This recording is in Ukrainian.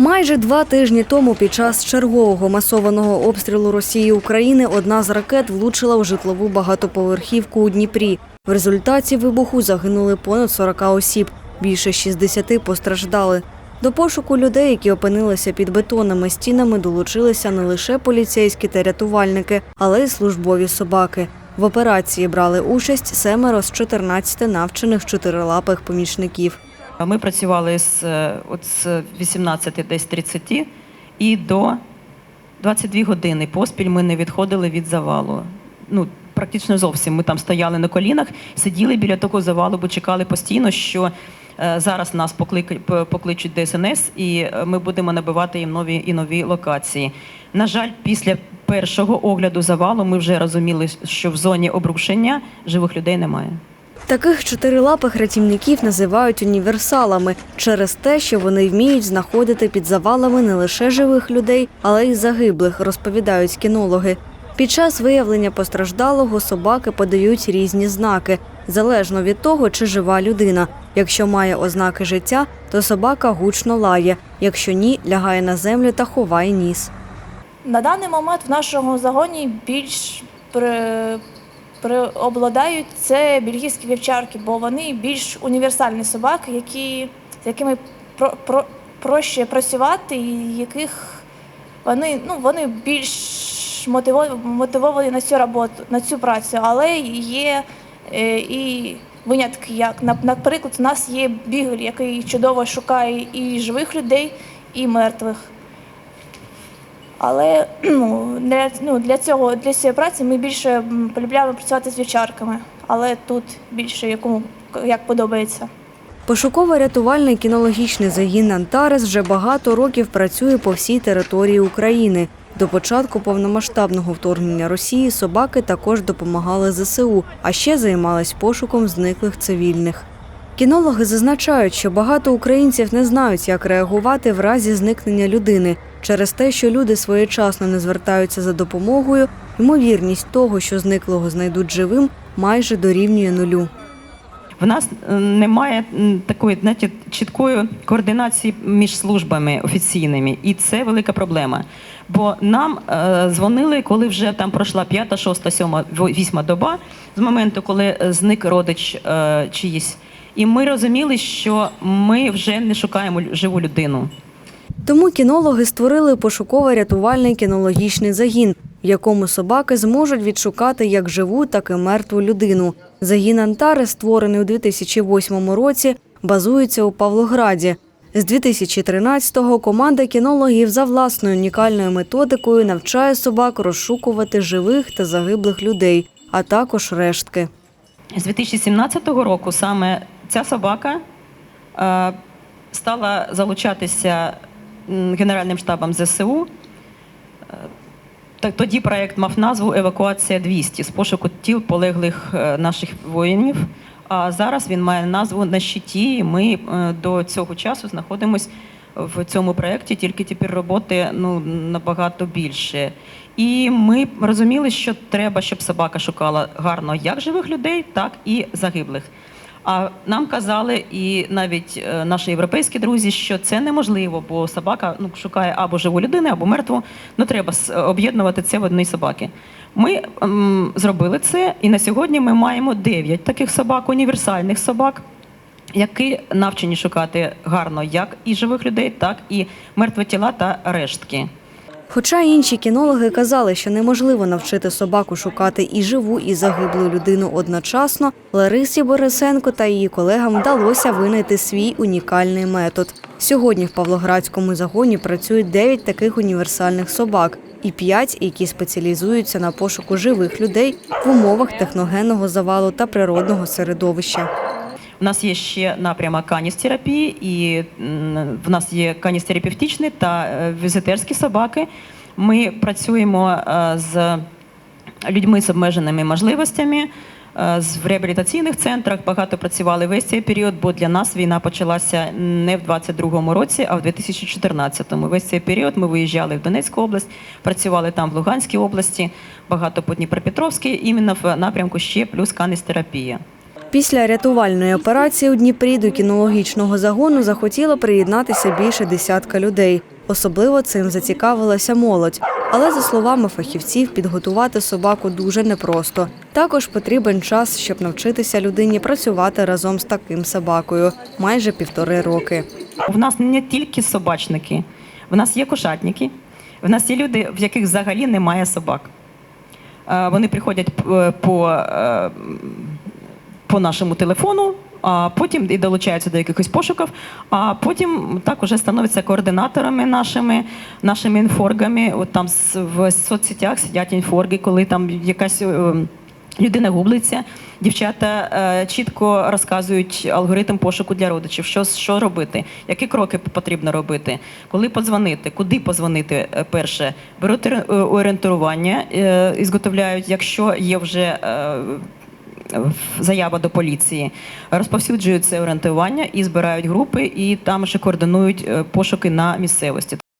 Майже два тижні тому під час чергового масованого обстрілу Росії України одна з ракет влучила в житлову багатоповерхівку у Дніпрі. В результаті вибуху загинули понад 40 осіб, більше 60 постраждали. До пошуку людей, які опинилися під бетонними стінами, долучилися не лише поліцейські та рятувальники, але й службові собаки. В операції брали участь семеро з 14 навчених чотирилапих помічників. Ми працювали з, е, от з 18 десь 30 і до 22 години поспіль ми не відходили від завалу. Ну, практично зовсім. Ми там стояли на колінах, сиділи біля того завалу, бо чекали постійно, що е, зараз нас покличуть ДСНС, і е, ми будемо набивати їм нові і нові локації. На жаль, після першого огляду завалу ми вже розуміли, що в зоні обрушення живих людей немає. Таких чотирилапих рятівників називають універсалами через те, що вони вміють знаходити під завалами не лише живих людей, але й загиблих, розповідають кінологи. Під час виявлення постраждалого собаки подають різні знаки, залежно від того, чи жива людина. Якщо має ознаки життя, то собака гучно лає. Якщо ні, лягає на землю та ховає ніс. На даний момент в нашому загоні більш при, преобладають це бельгійські вівчарки, бо вони більш універсальні собаки, які, з якими про, про, проще працювати, і яких вони, ну, вони більш мотиво- мотивовані на цю роботу, на цю працю, але є е, і винятки. Як нап- наприклад, у нас є бігель, який чудово шукає і живих людей, і мертвих. Але ну, для, ну, для цього для цієї праці ми більше полюбляємо працювати з вівчарками, але тут більше якому як подобається. Пошуково-рятувальний кінологічний загін Антарес вже багато років працює по всій території України. До початку повномасштабного вторгнення Росії собаки також допомагали ЗСУ, а ще займались пошуком зниклих цивільних. Кінологи зазначають, що багато українців не знають, як реагувати в разі зникнення людини. Через те, що люди своєчасно не звертаються за допомогою, ймовірність того, що зниклого знайдуть живим, майже дорівнює нулю. В нас е, немає такої знаєте, чіткої координації між службами офіційними, і це велика проблема. Бо нам е, дзвонили, коли вже там пройшла п'ята, шоста, сьома, вісьма доба з моменту, коли е, зник родич е, чиїсь. І ми розуміли, що ми вже не шукаємо живу людину. Тому кінологи створили пошуково-рятувальний кінологічний загін, в якому собаки зможуть відшукати як живу, так і мертву людину. Загін Антари, створений у 2008 році, базується у Павлограді. З 2013-го команда кінологів за власною унікальною методикою навчає собак розшукувати живих та загиблих людей, а також рештки. З 2017 року саме ця собака е, стала залучатися Генеральним штабом ЗСУ. Е, Тоді проект мав назву Евакуація 200 з пошуку тіл полеглих е, наших воїнів. А зараз він має назву на щиті. Ми е, до цього часу знаходимося в цьому проєкті, тільки тепер роботи ну, набагато більше. І ми розуміли, що треба, щоб собака шукала гарно як живих людей, так і загиблих. А нам казали, і навіть е, наші європейські друзі, що це неможливо, бо собака ну, шукає або живу людину, або мертву. Ну треба об'єднувати це в одній собаки. Ми ем, зробили це, і на сьогодні ми маємо 9 таких собак, універсальних собак, які навчені шукати гарно як і живих людей, так і мертві тіла та рештки. Хоча інші кінологи казали, що неможливо навчити собаку шукати і живу, і загиблу людину одночасно, Ларисі Борисенко та її колегам вдалося винайти свій унікальний метод. Сьогодні в Павлоградському загоні працюють 9 таких універсальних собак і 5, які спеціалізуються на пошуку живих людей в умовах техногенного завалу та природного середовища. У нас є ще напрямок каністерапії, і в нас є каністерапевтичні та е, візитерські собаки. Ми працюємо е, з людьми з обмеженими можливостями. е, В реабілітаційних центрах багато працювали весь цей період, бо для нас війна почалася не в 22-му році, а в 2014-му. Весь цей період ми виїжджали в Донецьку область, працювали там в Луганській області, багато по Дніпропетровській, іменно в напрямку ще плюс каністерапія. Після рятувальної операції у Дніпрі до кінологічного загону захотіло приєднатися більше десятка людей. Особливо цим зацікавилася молодь. Але за словами фахівців, підготувати собаку дуже непросто. Також потрібен час, щоб навчитися людині працювати разом з таким собакою майже півтори роки. В нас не тільки собачники, в нас є кошатники, в нас є люди, в яких взагалі немає собак. Е, Вони приходять е, по, е, по нашому телефону, а потім і долучаються до якихось пошуків, а потім так уже становляться координаторами нашими, нашими інфоргами. От там в соцсетях сидять інфорги, коли там якась. е, Людина гублиться, дівчата е, чітко розказують алгоритм пошуку для родичів, що, що робити, які кроки потрібно робити, коли подзвонити, куди подзвонити е, перше. Беруть е, орієнтування е, і зготовляють, якщо є вже е, заява до поліції, розповсюджують це орієнтування і збирають групи, і там ще координують е, пошуки на місцевості.